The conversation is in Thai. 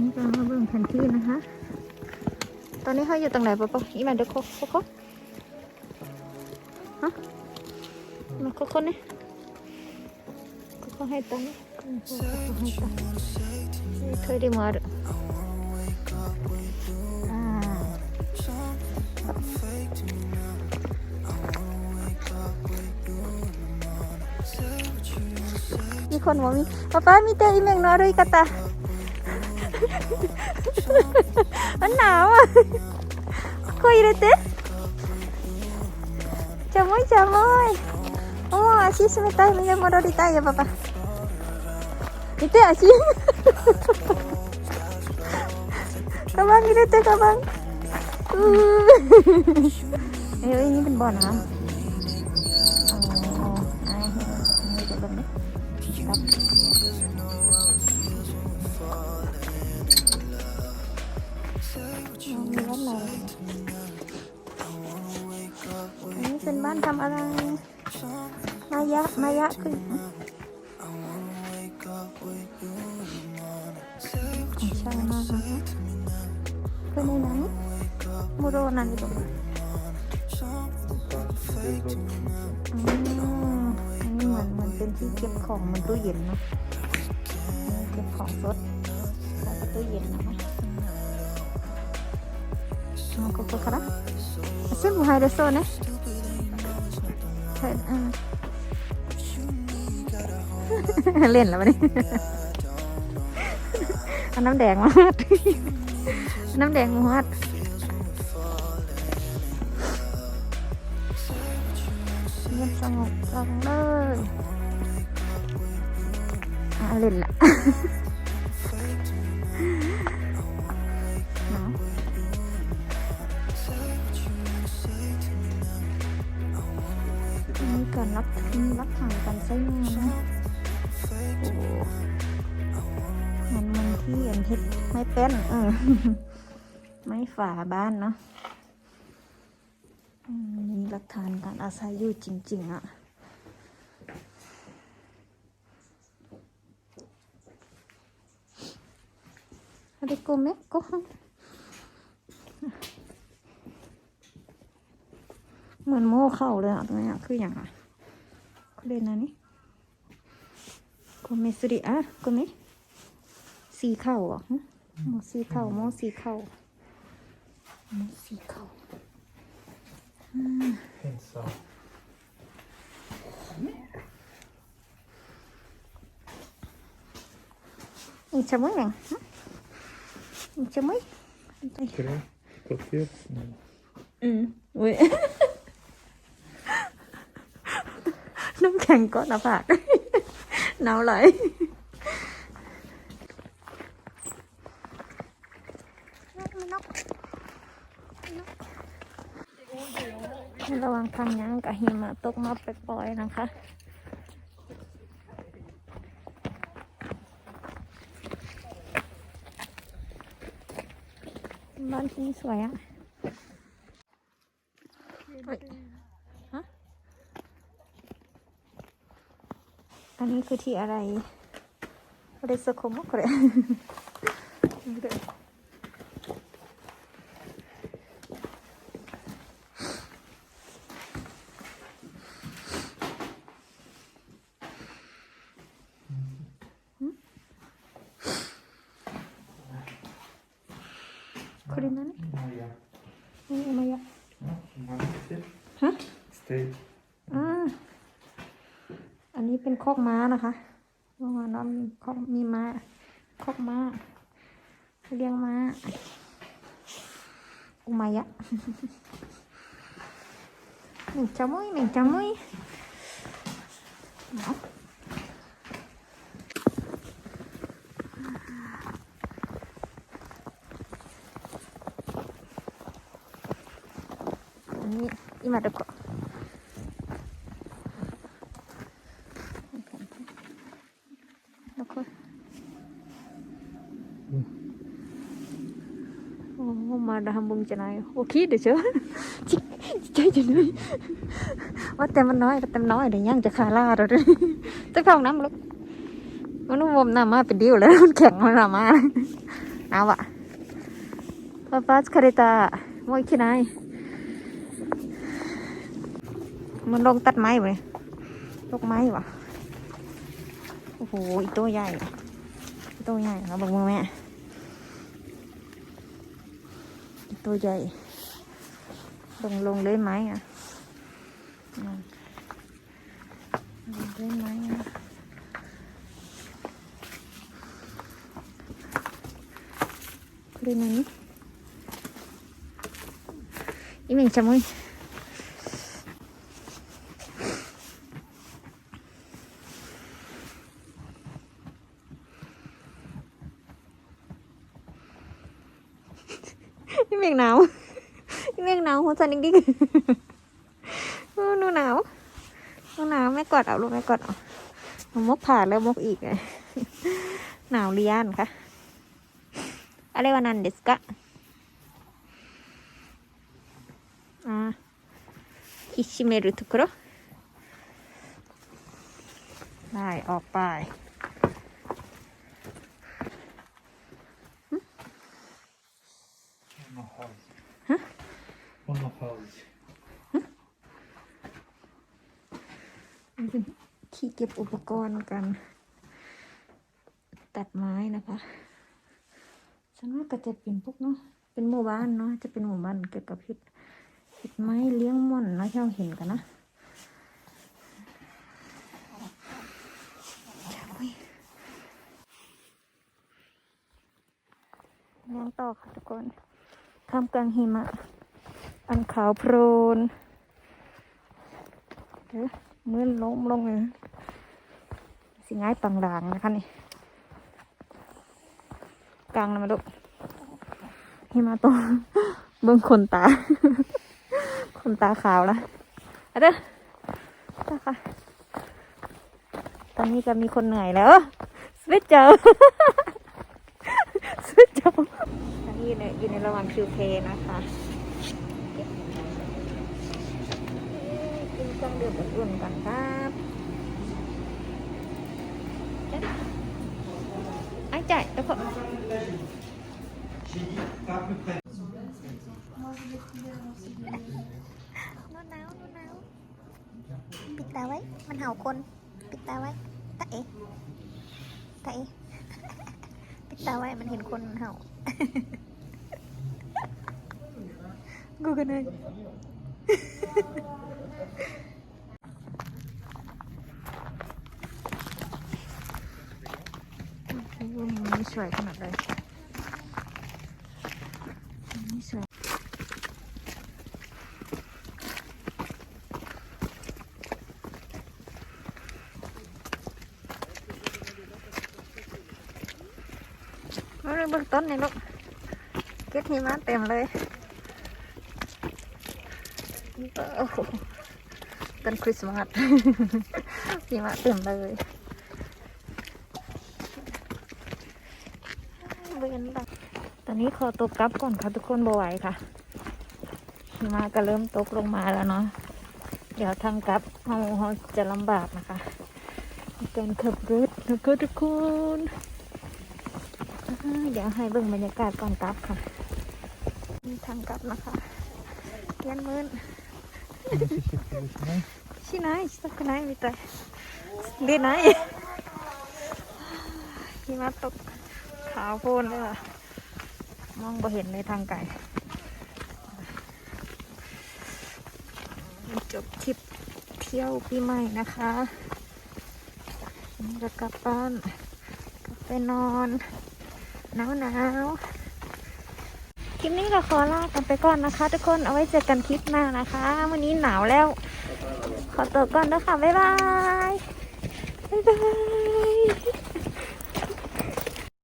นี่ก็มาเบิ่งแผนที่นะคะ ตอนนี้เขาอยู่ตรงไหนปะปะอีมาเด็กโคโคโคฮะมาโคโคนี่โคโคให้ตังค์โคโคให้ตังค์นี่เคยได้มาด้วยอ่ามีคนบอกมีป้าป้ามีแต่อีเมงนอริกาตา มันหนาวอะคุยเลยเต้จะมุ้ยจะมุ้ยโอ้อาชีพไม่ตายมันยังมาโดนตาย ya papa itu ashi kabang gitu tuh kabang uh. ayo ini kan bon ham oh ah ini ไปไหนไหนบูโรนันอยู่ตรงไหนอืมอันนี้เหมือนเมืนเป็นที่เก็บของมันตู้เย็นเนาะเก็บของสดแล้วก็ตู้เย็นนะคะกันก็คือค่ะเส้นบุไฮเดโซนะเล่นแล้วมันนี่ เอาน้ำแดงมาหัดเอาน้ำแดงมาหัดเงียบสงบลงเลยอะเล่นละหนาวมีการรับมีรับผ่านการใช้งานนะโอ้ มันมันที่อันเฮ็ดไม่เป็นเออไม่ฝาบ้านเนาะมีหลักฐานการอาศัยอยู่จริง ๆอะอะไรโกเมกโกเหมือนโม่เข้าเลยอะตรงนี้อะคืออย่างอะเขาเรียนอะไรนี่โกเมสุริอะโกเม สีเข่าอะหึโมสีเข่าโมสีเข่าโมสีเข่า Inte så. อีกชะมุยหนึ่งหึอีกชะมุย Tre. Paket. Mm. อืมอุ้ย น้ำแข็งก้อนหน้าผากหนาวไหลระวังทางยังกับหิมะตกมาไปปล่อยนะคะบ้านที่นี่สวยอะฮะ อันนี้คือที่อะไรอะไรสักคมกเลย これ何 Maja. นี่มายะ Ja, Maja. ฮะ Steak. อ่า อันนี้เป็นคอกม้านะคะเมื่อวานเรามีคอกมีม้า คอกม้า เลี้ยงม้า อุมายะ หนึ่งจามุยหนึ่งจามุยเอาอั 今どこどこโอ้มาดามบุงจะนายโอเคเดี๋ยวเชียวจิใจจะน้อยว่าแต่มันน้อยแต่มันน้อยเดี๋ยวยังจะคาล่าเราด้วยจะเข้าน้ำลูกมันนุ่มน้ำมาเป็นดิ้วแล้วมันแข็งมันมา เอาอะパパ疲れたもう行けない มันลงตัดไม้ไปลกไม้วะโอ้โหอีตัวใหญ่อีตัวใหญ่เราบอกมือแม่อีตัวใหญ่ลงลงเลยไหมอะนั่นลงเลยไหมอะเล่นอันนี้อีเห ม่งชะมุยอีเหม่งหนาวเหม่งหนาวหัวใจนดิ้งๆเออหนูหนาวหนูหนาวไม่กอดเอาลูกไม่กอดเอามกผ่านแล้วมกอีกเลยหนาวเลียนค่ะอะไรวะนันเดสกะอ่าฮิชิเมรุทุกโรได้ออก ฮะ One of ours. มันเป็นที่เก็บอุปกรณ์กัน ตัดไม้นะคะฉันว่าก็จะเป็นพวกเนาะเป็นหมู่บ้านเนาะจะเป็นหมู่บ้านเกี่ยวกับเห็ดเห็ดไม้เลี้ยงม่อนนะที่เราเห็นกันนะเลี้ยงต่อค่ะทุกคน ท่ามกลางหิมะ อันขาวโพลนเอ๊ะมือล้มลงเลยสิง่ายปังรางนะคะนี่กลางนะมาดูหิมะตรงเบิ่งขนตา ขนตาขาวแล้วเอาเด้อจ้าค่ะตอนนี้ก็มีคนเหนื่อยแล้วสวิตเจอสวิตเจอ อันนี้เนี่ยอยู่ในระหว่างคิวเพนะคะกินเครื่องดื่มอุ่นๆก่อนครับไอ้จ่ายแล้วก็นอนหนาวนอนหนาวปิดตาไว้ มันเห่าคน ปิดตาไว้ตาเอ๋ตาเอ๋ปิดตาไว้ มันเห็นคนมันเห่า กูกันเลยโอ้โหมันไม่สวยขนา โอ้โหต้นคริสต์มาสหิมะเต็มเลยเวนแบบตอนนี้ขอตกกลับก่อนค่ะทุกคนบไหวค่ะ หิมาก็เริ่มตกลงมาแล้วเนาะ เดี๋ยวทางกลับเราเราจะลำบากนะคะการขับรถนะคะทุกคนเดี๋ยวให้เบิ่งบรรยากาศก่อนกลับค่ะ ทางกลับนะคะเปลี่ยนมืน しないしたくないみたいでないหิมะตก ขาวโพลนเลยว่ะมองบ่เห็นในทางไกลจบทริปเที่ยวปีใหม่นะคะจะกลับบ้านกลับไปนอนหนาวหนาวๆค ลิปนี้ก็ขอลากันไปก่อนนะคะ ทุกคนเอาไว้เจอกันคลิปหน้านะคะ วันนี้หนาวแล้ว ขอตัวก่อนนะคะบ๊ายบายบ๊ายบาย